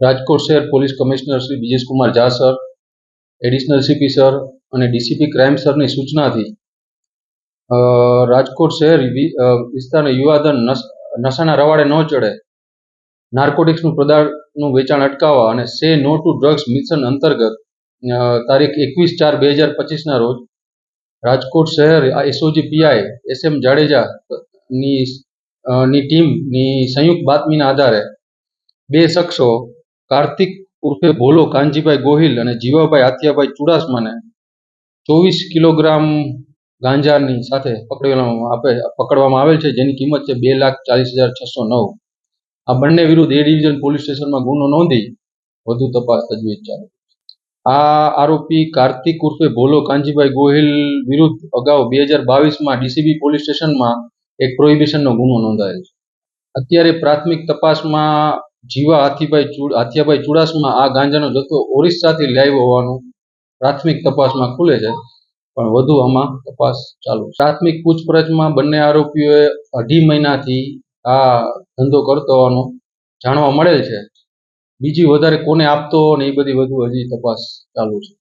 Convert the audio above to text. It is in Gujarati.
રાજકોટ શહેર police commissioner Shri Bijesh Kumar Jha sir, additional CP sir અને ડીસીપી ક્રાઇમ સરની સૂચનાથી રાજકોટ શહેર વિસ્તારના યુવાધન નશાના રવાડે ન ચડે, નાર્કોટિક્સનું પદાર્થનું વેચાણ અટકાવવા અને સે નો ટુ ડ્રગ્સ મિશન અંતર્ગત તારીખ એકવીસ ચાર બે હજાર પચીસના રોજ, રાજકોટ શહેર SOG PI S M Jadeja ની ની ટીમની સંયુક્ત બાતમીના આધારે બે શખ્સો કાર્તિક ઉર્ફે ભોલો, કાનજીભાઈ ગોહિલ અને જીવાભાઈ આથિયાભાઈ ચુડાસમાને ચોવીસ કિલોગ્રામ ગાંજાની સાથે આપે, પકડવામાં આવેલ છે, જેની કિંમત છે બે લાખ ચાલીસ હજાર છસો નવ. આ બંને વિરુદ્ધ એ ડિવિઝન પોલીસ સ્ટેશનમાં ગુનો નોંધી વધુ તપાસ તજવીજ ચાલુ આ આરોપી કાર્તિક ઉર્ફે ભોલો, કાનજીભાઈ ગોહિલ વિરુદ્ધ અગાઉ બે હજાર બાવીસમાં ડીસીબી પોલીસ સ્ટેશનમાં એક પ્રોહિબિશનનો ગુનો નોંધાયેલ છે. અત્યારે પ્રાથમિક તપાસમાં જીવા હાથીભાઈ હાથિયાભાઈ ચુડાસમા આ ગાંજાનો જથ્થો ઓરિસ્સાથી લાવ્યો હોવાનું પ્રાથમિક તપાસમાં ખુલે છે, પણ વધુ આમાં તપાસ ચાલુ પ્રાથમિક પૂછપરછમાં બંને આરોપીઓએ અઢી મહિનાથી આ ધંધો કરતો હોવાનું જાણવા મળેલ છે. બીજી વધારે કોને આપતો ને એ બધી વધુ હજી તપાસ ચાલુ છે.